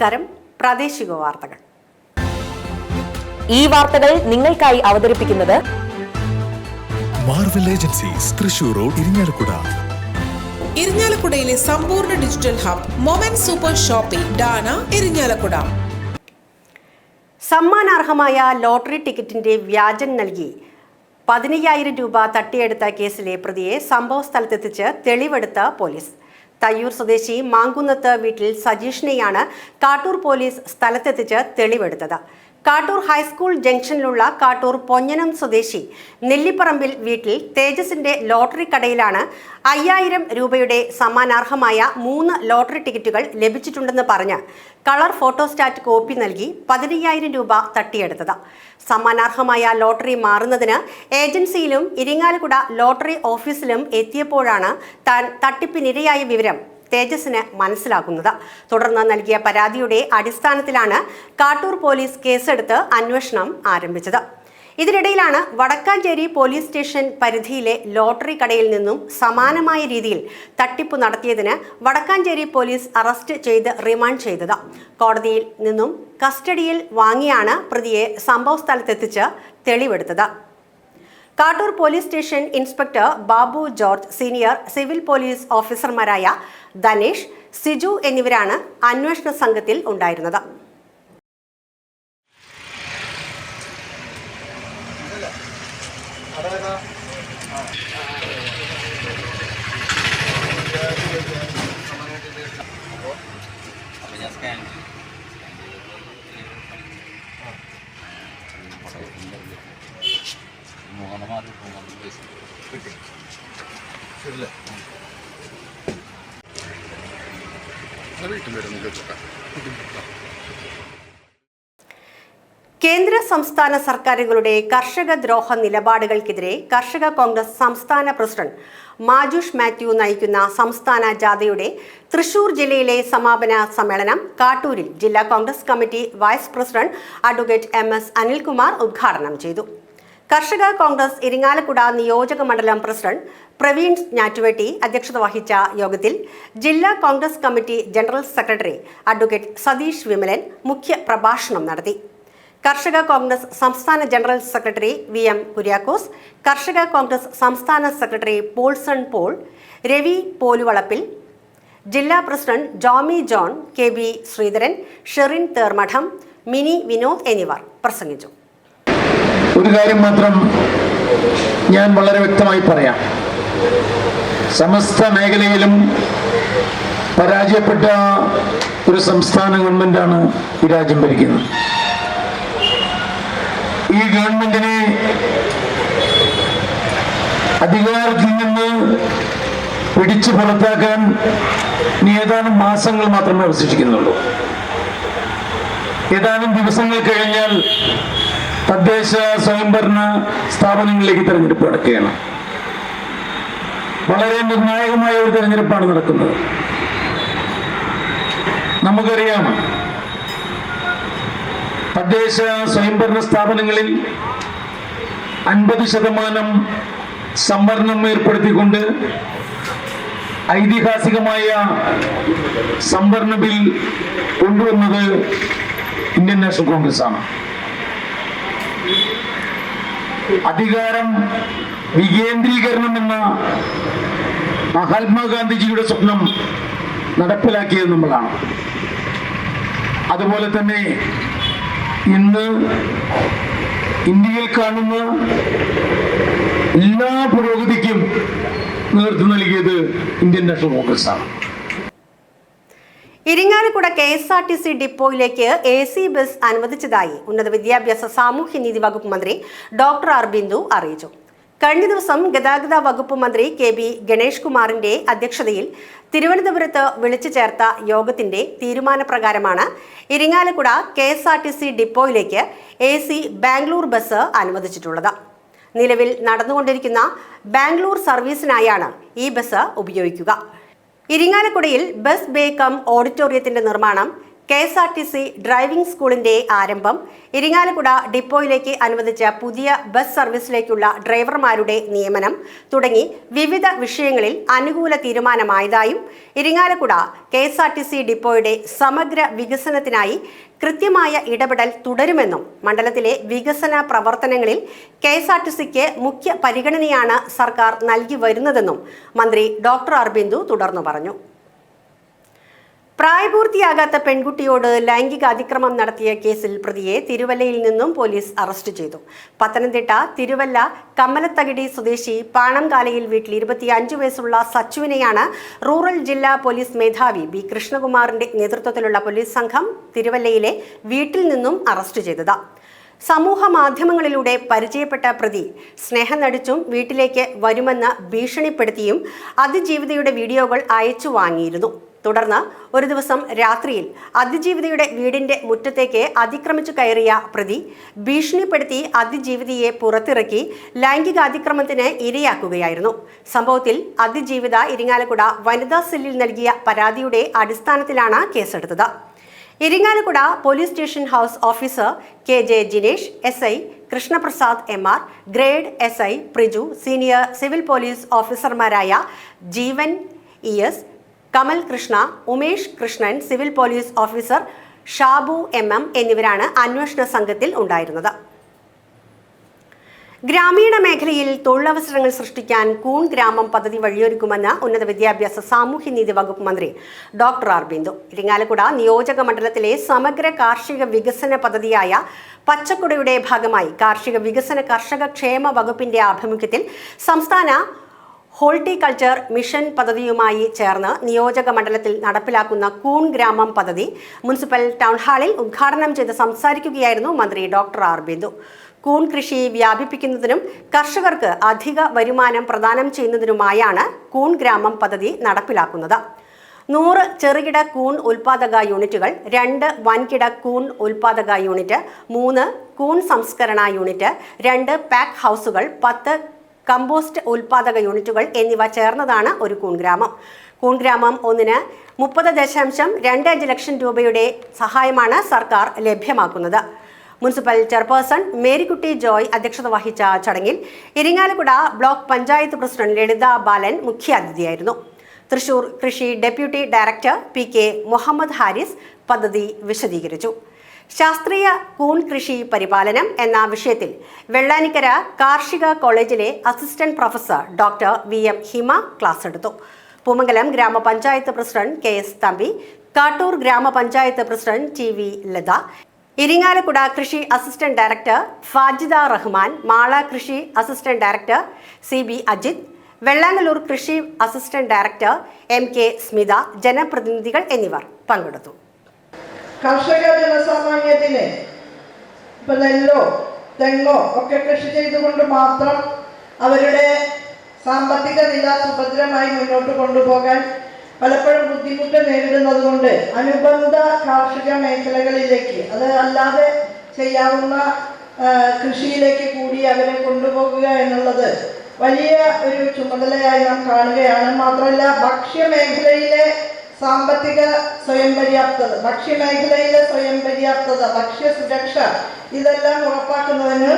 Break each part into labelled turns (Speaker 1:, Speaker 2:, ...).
Speaker 1: നമസ്കാരം. പ്രാദേശിക വാർത്തകൾ.
Speaker 2: ഈ വാർത്തകൾ നിങ്ങൾക്കായി അവതരിപ്പിക്കുന്നത്
Speaker 3: Marvel agencies Thrissur road Irinjalakuda
Speaker 4: ഇരിഞ്ഞാലക്കുടയിലെ സമ്പൂർണ digital hub moment super shopping Dana Irinjalakuda
Speaker 1: സമ്മാനാർഹമായ ലോട്ടറി ടിക്കറ്റിന്റെ വ്യാജം നൽകി പതിനയ്യായിരം രൂപ തട്ടിയെടുത്ത കേസിലെ പ്രതിയെ സംഭവ സ്ഥലത്തെത്തിച്ച് തെളിവെടുത്ത പോലീസ്. തയ്യൂർ സ്വദേശി മാങ്കുന്നത്ത് വീട്ടിൽ സജീഷിനെയാണ് കാട്ടൂർ പോലീസ് സ്ഥലത്തെത്തിച്ച് തെളിവെടുത്തത്. കാട്ടൂർ ഹൈസ്കൂൾ ജംഗ്ഷനിലുള്ള കാട്ടൂർ പൊഞ്ഞനം സ്വദേശി നെല്ലിപ്പറമ്പിൽ വീട്ടിൽ തേജസിന്റെ ലോട്ടറി കടയിലാണ് അയ്യായിരം രൂപയുടെ സമ്മാനാർഹമായ മൂന്ന് ലോട്ടറി ടിക്കറ്റുകൾ ലഭിച്ചിട്ടുണ്ടെന്ന് പറഞ്ഞ് കളർ ഫോട്ടോസ്റ്റാറ്റ് കോപ്പി നൽകി പതിനയ്യായിരം രൂപ തട്ടിയെടുത്തത്. സമ്മാനാർഹമായ ലോട്ടറി മാറുന്നതിന് ഏജൻസിയിലും ഇരിങ്ങാലക്കുട ലോട്ടറി ഓഫീസിലും എത്തിയപ്പോഴാണ് താൻ തട്ടിപ്പിനിരയായ വിവരം തേജസിന് മനസ്സിലാക്കുന്നത്. തുടർന്ന് നൽകിയ പരാതിയുടെ അടിസ്ഥാനത്തിലാണ് കാട്ടൂർ പോലീസ് കേസെടുത്ത് അന്വേഷണം ആരംഭിച്ചത്. ഇതിനിടയിലാണ് വടക്കാഞ്ചേരി പോലീസ് സ്റ്റേഷൻ പരിധിയിലെ ലോട്ടറി കടയിൽ നിന്നും സമാനമായ രീതിയിൽ തട്ടിപ്പ് നടത്തിയതിന് വടക്കാഞ്ചേരി പോലീസ് അറസ്റ്റ് ചെയ്ത് റിമാൻഡ് ചെയ്തത്. കോടതിയിൽ നിന്നും കസ്റ്റഡിയിൽ വാങ്ങിയാണ് പ്രതിയെ സംഭവ സ്ഥലത്തെത്തിച്ച് തെളിവെടുത്തത്. Kattoor police station inspector Babu George senior civil police ഓഫീസർമാരായ ധനേഷ് സിജു എന്നിവരാണ് അന്വേഷണ സംഘത്തിൽ ഉണ്ടായിരുന്നത്. കേന്ദ്ര സംസ്ഥാന സർക്കാരുകളുടെ കർഷക ദ്രോഹ നിലപാടുകൾക്കെതിരെ കർഷക കോൺഗ്രസ് സംസ്ഥാന പ്രസിഡന്റ് മാജുഷ് മാത്യു നയിക്കുന്ന സംസ്ഥാന ജാഥയുടെ തൃശൂർ ജില്ലയിലെ സമാപന സമ്മേളനം കാട്ടൂരിൽ ജില്ലാ Congress committee vice president advocate M S Anilkumar ഉദ്ഘാടനം ചെയ്തു. കർഷക കോൺഗ്രസ് ഇരിങ്ങാലക്കുട നിയോജക മണ്ഡലം പ്രസിഡന്റ് പ്രവീൺ ഞാറ്റുവെട്ടി അധ്യക്ഷത വഹിച്ച യോഗത്തിൽ ജില്ലാ Congress committee general secretary advocate Satheesh Vimalan മുഖ്യ പ്രഭാഷണം നടത്തി. കർഷക കോൺഗ്രസ് സംസ്ഥാന general secretary V M Kuriakose കർഷക കോൺഗ്രസ് സംസ്ഥാന സെക്രട്ടറി പോൾസൺ പോൾ രവി പോലുവളപ്പിൽ ജില്ലാ president Jomy John K B Sreedharan Sherin Thermadam Mini Vinod എന്നിവർ പ്രസംഗിച്ചു.
Speaker 5: ഒരു കാര്യം മാത്രം ഞാൻ വളരെ വ്യക്തമായി പറയാം. സമസ്ത മേഖലയിലും പരാജയപ്പെട്ട ഒരു സംസ്ഥാന ഗവൺമെന്റാണ് ഈ രാജ്യം ഭരിക്കുന്നത്. ഈ ഗവൺമെന്റിനെ അധികാരത്തിൽ നിന്ന് പിടിച്ചു പുറത്താക്കാൻ ഏതാനും മാസങ്ങൾ മാത്രമേ അവശേഷിക്കുന്നുള്ളൂ ഏതാനും ദിവസങ്ങൾ കഴിഞ്ഞാൽ തദ്ദേശ സ്വയംഭരണ സ്ഥാപനങ്ങളിലേക്ക് തെരഞ്ഞെടുപ്പ് നടക്കുകയാണ്. വളരെ നിർണായകമായ ഒരു തെരഞ്ഞെടുപ്പാണ് നടക്കുന്നത്. നമുക്കറിയാം തദ്ദേശ സ്വയംഭരണ സ്ഥാപനങ്ങളിൽ അൻപത് ശതമാനം സംവരണം ഏർപ്പെടുത്തിക്കൊണ്ട് ഐതിഹാസികമായ സംവരണ ബിൽ കൊണ്ടുവന്നത് ഇന്ത്യൻ നാഷണൽ കോൺഗ്രസ് ആണ് അധികാരം വികേന്ദ്രീകരണം എന്ന മഹാത്മാഗാന്ധിജിയുടെ സ്വപ്നം നടപ്പിലാക്കിയത് നമ്മളാണ്. അതുപോലെ തന്നെ ഇന്ന് ഇന്ത്യയിൽ കാണുന്ന എല്ലാ പുരോഗതിക്കും നേതൃത്വം നൽകിയത് ഇന്ത്യൻ നാഷണൽ കോൺഗ്രസ് ആണ്.
Speaker 1: Irinjalakuda K S R T C ഡിപ്പോയിലേക്ക് A C bus അനുവദിച്ചതായി ഉന്നത വിദ്യാഭ്യാസ സാമൂഹ്യനീതി വകുപ്പ് മന്ത്രി ഡോക്ടർ ആർ ബിന്ദു അറിയിച്ചു. കഴിഞ്ഞ ദിവസം ഗതാഗത വകുപ്പ് മന്ത്രി കെ ബി ഗണേഷ് കുമാറിന്റെ അധ്യക്ഷതയിൽ തിരുവനന്തപുരത്ത് വിളിച്ചു ചേർത്ത യോഗത്തിന്റെ തീരുമാനപ്രകാരമാണ് Irinjalakuda K S R T C ഡിപ്പോയിലേക്ക് A C Bangalore bus അനുവദിച്ചിട്ടുള്ളത്. നിലവിൽ നടന്നുകൊണ്ടിരിക്കുന്ന ബാംഗ്ലൂർ സർവീസിനായാണ് ഈ ബസ് ഉപയോഗിക്കുക. ഇരിങ്ങാലക്കുടയിൽ ബസ് ബേക്കം ഓഡിറ്റോറിയത്തിന്റെ നിർമ്മാണം K S R T C driving സ്കൂളിന്റെ ആരംഭം. ഇരിങ്ങാലക്കുട ഡിപ്പോയിലേക്ക് അനുവദിച്ച പുതിയ ബസ് സർവീസിലേക്കുള്ള ഡ്രൈവർമാരുടെ നിയമനം തുടങ്ങി വിവിധ വിഷയങ്ങളിൽ അനുകൂല തീരുമാനമായതായും Irinjalakuda K S R T C ഡിപ്പോയുടെ സമഗ്ര വികസനത്തിനായി കൃത്യമായ ഇടപെടൽ തുടരുമെന്നും മണ്ഡലത്തിലെ വികസന പ്രവർത്തനങ്ങളിൽ കെ എസ് ആർ ടി സിക്ക് മുഖ്യ പരിഗണനയാണ് സർക്കാർ നൽകി വരുന്നതെന്നും മന്ത്രി ഡോക്ടർ അർബിന്ദു തുടർന്നു പറഞ്ഞു. പ്രായപൂർത്തിയാകാത്ത പെൺകുട്ടിയോട് ലൈംഗിക അതിക്രമം നടത്തിയ കേസിൽ പ്രതിയെ തിരുവല്ലയിൽ നിന്നും പോലീസ് അറസ്റ്റ് ചെയ്തു. പത്തനംതിട്ട തിരുവല്ല കമ്മലത്തകിടി സ്വദേശി പാണംകാലയിൽ വീട്ടിൽ ഇരുപത്തിയഞ്ച് വയസ്സുള്ള സച്ചുവിനെയാണ് റൂറൽ ജില്ലാ പോലീസ് മേധാവി ബി കൃഷ്ണകുമാറിന്റെ നേതൃത്വത്തിലുള്ള പോലീസ് സംഘം തിരുവല്ലയിലെ വീട്ടിൽ നിന്നും അറസ്റ്റ് ചെയ്തത്. സമൂഹ മാധ്യമങ്ങളിലൂടെ പരിചയപ്പെട്ട പ്രതി സ്നേഹം നടിച്ചും വീട്ടിലേക്ക് വരുമെന്ന് ഭീഷണിപ്പെടുത്തിയും അതിജീവിതയുടെ വീഡിയോകൾ അയച്ചു വാങ്ങിയിരുന്നു. തുടർന്ന് ഒരു ദിവസം രാത്രിയിൽ അതിജീവിതയുടെ വീടിന്റെ മുറ്റത്തേക്ക് അതിക്രമിച്ചു കയറിയ പ്രതി ഭീഷണിപ്പെടുത്തി അതിജീവിതയെ പുറത്തിറക്കി ലൈംഗിക അതിക്രമത്തിന് ഇരയാക്കുകയായിരുന്നു. സംഭവത്തിൽ അതിജീവിത ഇരിങ്ങാലക്കുട വനിതാ സെല്ലിൽ നൽകിയ പരാതിയുടെ അടിസ്ഥാനത്തിലാണ് കേസെടുത്തത്. Irinjalakuda police station house officer K J Jinesh S I Krishnaprasad M R grade S I Priju senior civil police ഓഫീസർമാരായ Jeevan E S Kamal Krishna Umesh Krishnan civil police officer Shabu M M എന്നിവരാണ് അന്വേഷണ സംഘത്തിൽ ഉണ്ടായിരുന്നത്. ഗ്രാമീണ മേഖലയിൽ തൊഴിലവസരങ്ങൾ സൃഷ്ടിക്കാൻ കൂൺ ഗ്രാമം പദ്ധതി വഴിയൊരുക്കുമെന്ന് ഉന്നത വിദ്യാഭ്യാസ സാമൂഹ്യനീതി വകുപ്പ് മന്ത്രി ഡോക്ടർ ആർ ബിന്ദു. ഇരിങ്ങാലക്കുട നിയോജക മണ്ഡലത്തിലെ സമഗ്ര കാർഷിക വികസന പദ്ധതിയായ പച്ചക്കുടയുടെ ഭാഗമായി കാർഷിക വികസന കർഷക ക്ഷേമ വകുപ്പിന്റെ ആഭിമുഖ്യത്തിൽ സംസ്ഥാന ഹോർട്ടിക്കൾച്ചർ മിഷൻ പദ്ധതിയുമായി ചേർന്ന് നിയോജക മണ്ഡലത്തിൽ നടപ്പിലാക്കുന്ന കൂൺ ഗ്രാമം പദ്ധതി മുനിസിപ്പൽ ടൗൺ ഹാളിൽ ഉദ്ഘാടനം ചെയ്ത് സംസാരിക്കുകയായിരുന്നു മന്ത്രി ഡോക്ടർ ആർ ബിന്ദു. കൂൺ കൃഷി വ്യാപിപ്പിക്കുന്നതിനും കർഷകർക്ക് അധിക വരുമാനം പ്രദാനം ചെയ്യുന്നതിനുമായാണ് കൂൺ ഗ്രാമം പദ്ധതി നടപ്പിലാക്കുന്നത്. നൂറ് ചെറുകിട കൂൺ ഉൽപാദക യൂണിറ്റുകൾ രണ്ട് വൻകിട കൂൺ ഉൽപാദക യൂണിറ്റ് മൂന്ന് കൂൺ സംസ്കരണ യൂണിറ്റ് രണ്ട് പാക്ക് ഹൗസുകൾ പത്ത് കമ്പോസ്റ്റ് ഉൽപാദക യൂണിറ്റുകൾ എന്നിവ ചേർന്നതാണ് ഒരു കൂൺഗ്രാമം. കൂൺഗ്രാമം ഒന്നിന് മുപ്പത് ദശാംശം രണ്ട് അഞ്ച് ലക്ഷം രൂപയുടെ സഹായമാണ് സർക്കാർ ലഭ്യമാക്കുന്നത്. മുനിസിപ്പൽ ചെയർപേഴ്സൺ മേരിക്കുട്ടി ജോയ് അധ്യക്ഷത വഹിച്ച ചടങ്ങിൽ ഇരിങ്ങാലക്കുട ബ്ലോക്ക് പഞ്ചായത്ത് പ്രസിഡന്റ് ലളിത ബാലൻ മുഖ്യാതിഥിയായിരുന്നു. തൃശൂർ കൃഷി deputy director P K Muhammad Haris പദ്ധതി വിശദീകരിച്ചു. ശാസ്ത്രീയ കൂൺ കൃഷി പരിപാലനം എന്ന വിഷയത്തിൽ വെള്ളാനിക്കര കാർഷിക കോളേജിലെ assistant professor doctor V M Hima class എടുത്തു. പൂമംഗലം ഗ്രാമപഞ്ചായത്ത് president K S Thampi Kattoor ഗ്രാമപഞ്ചായത്ത് president T V Latha Irinjalakuda കൃഷി അസിസ്റ്റന്റ് ഡയറക്ടർ ഫാജിദ റഹ്മാൻ മാള കൃഷി assistant director C B Ajith Vellangallur കൃഷി assistant director M K Smitha ജനപ്രതിനിധികൾ എന്നിവർ പങ്കെടുത്തു.
Speaker 6: കർഷക ജനസാമാന്യത്തിന് ഇപ്പൊ നെല്ലോ തെങ്ങോ ഒക്കെ കൃഷി ചെയ്തുകൊണ്ട് മാത്രം അവരുടെ സാമ്പത്തിക നില സുഭദ്രമായി മുന്നോട്ട് കൊണ്ടുപോകാൻ പലപ്പോഴും ബുദ്ധിമുട്ട് നേരിടുന്നത് കൊണ്ട് അനുബന്ധ കാർഷിക മേഖലകളിലേക്ക് അത് അല്ലാതെ ചെയ്യാവുന്ന കൃഷിയിലേക്ക് കൂടി അവരെ കൊണ്ടുപോകുക എന്നുള്ളത് വലിയ ഒരു ചുമതലയായി നാം കാണുകയാണ്. മാത്രമല്ല ഭക്ഷ്യമേഖലയിലെ സാമ്പത്തിക സ്വയം പര്യാപ്തത ഭക്ഷ്യമേഖലയിലെ സ്വയം പര്യാപ്തത ഭക്ഷ്യ സുരക്ഷ ഇതെല്ലാം ഉറപ്പാക്കുന്നതിന്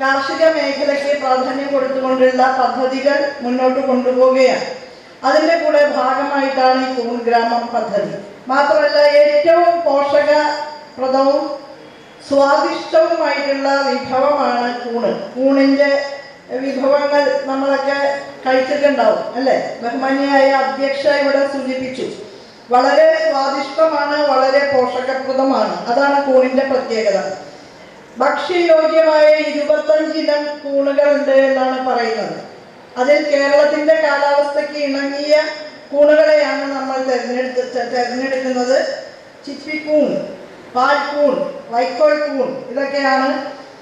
Speaker 6: കാർഷിക മേഖലയ്ക്ക് പ്രാധാന്യം കൊടുത്തുകൊണ്ടുള്ള പദ്ധതികൾ മുന്നോട്ട് കൊണ്ടുപോവുകയാണ്. അതിന്റെ കൂടെ ഭാഗമായിട്ടാണ് ഈ കൂൺ ഗ്രാമം പദ്ധതി. മാത്രമല്ല ഏറ്റവും പോഷകപ്രദവും സ്വാദിഷ്ടവുമായിട്ടുള്ള വിഭവമാണ് കൂണ്. കൂണിന്റെ വിഭവങ്ങൾ നമ്മളൊക്കെ കഴിച്ചിട്ടുണ്ടാവും അല്ലേ? ബഹുമാന്യായ അധ്യക്ഷ ഇവിടെ സൂചിപ്പിച്ചു. വളരെ സ്വാദിഷ്ടമാണ് വളരെ പോഷകപ്രദമാണ്. അതാണ് കൂണിന്റെ പ്രത്യേകത. ഭക്ഷ്യയോഗ്യമായ ഇരുപത്തഞ്ചിനം കൂണുകളുണ്ട് എന്നാണ് പറയുന്നത്. അതിൽ കേരളത്തിന്റെ കാലാവസ്ഥയ്ക്ക് ഇണങ്ങിയ കൂണുകളെയാണ് നമ്മൾ തിരഞ്ഞെടുത്ത് തിരഞ്ഞെടുക്കുന്നത്. ചിപ്പിക്കൂൺ പാൽക്കൂൺ വൈക്കോൽ കൂൺ ഇതൊക്കെയാണ്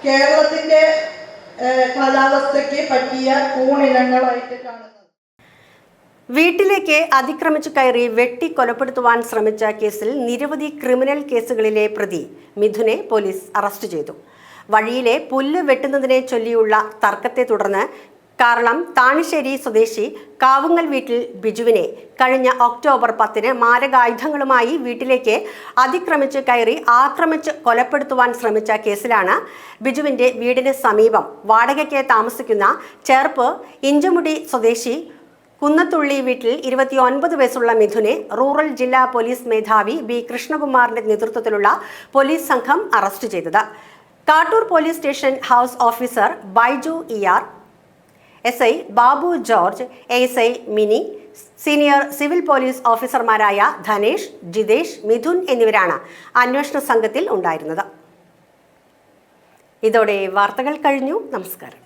Speaker 6: കേരളത്തിന്റെ കാലാവസ്ഥയ്ക്ക് പറ്റിയ കൂണിനങ്ങളായിട്ട് കാണുന്നത്.
Speaker 1: വീട്ടിലേക്ക് അതിക്രമിച്ചു കയറി വെട്ടി കൊലപ്പെടുത്തുവാൻ ശ്രമിച്ച കേസിൽ നിരവധി ക്രിമിനൽ കേസുകളിലെ പ്രതി മിഥുനെ പോലീസ് അറസ്റ്റ് ചെയ്തു. വഴിയിലെ പുല്ല് വെട്ടുന്നതിനെ ചൊല്ലിയുള്ള തർക്കത്തെ തുടർന്ന് കാരണം താണിശ്ശേരി സ്വദേശി കാവുങ്ങൽ വീട്ടിൽ ബിജുവിനെ കഴിഞ്ഞ ഒക്ടോബർ പത്തിന് മാരകായുധങ്ങളുമായി വീട്ടിലേക്ക് അതിക്രമിച്ച് കയറി ആക്രമിച്ച് കൊലപ്പെടുത്തുവാൻ ശ്രമിച്ച കേസിലാണ് ബിജുവിന്റെ വീടിന് സമീപം വാടകയ്ക്ക് താമസിക്കുന്ന ചേർപ്പ് ഇഞ്ചമുടി സ്വദേശി കുന്നത്തുള്ളി വീട്ടിൽ ഇരുപത്തിയൊൻപത് വയസ്സുള്ള മിഥുനെ റൂറൽ ജില്ലാ പോലീസ് മേധാവി ബി കൃഷ്ണകുമാറിന്റെ നേതൃത്വത്തിലുള്ള പോലീസ് സംഘം അറസ്റ്റ് ചെയ്തത്. Kattoor police station house officer Baiju ear S I Babu George S I Mini senior civil police ഓഫീസർമാരായ ധനേഷ് ജിതേഷ് മിഥുൻ എന്നിവരാണ് അന്വേഷണ സംഘത്തിൽ ഉണ്ടായിരുന്നത്. ഇതോടെ വാർത്തകൾ കഴിഞ്ഞു. നമസ്കാരം.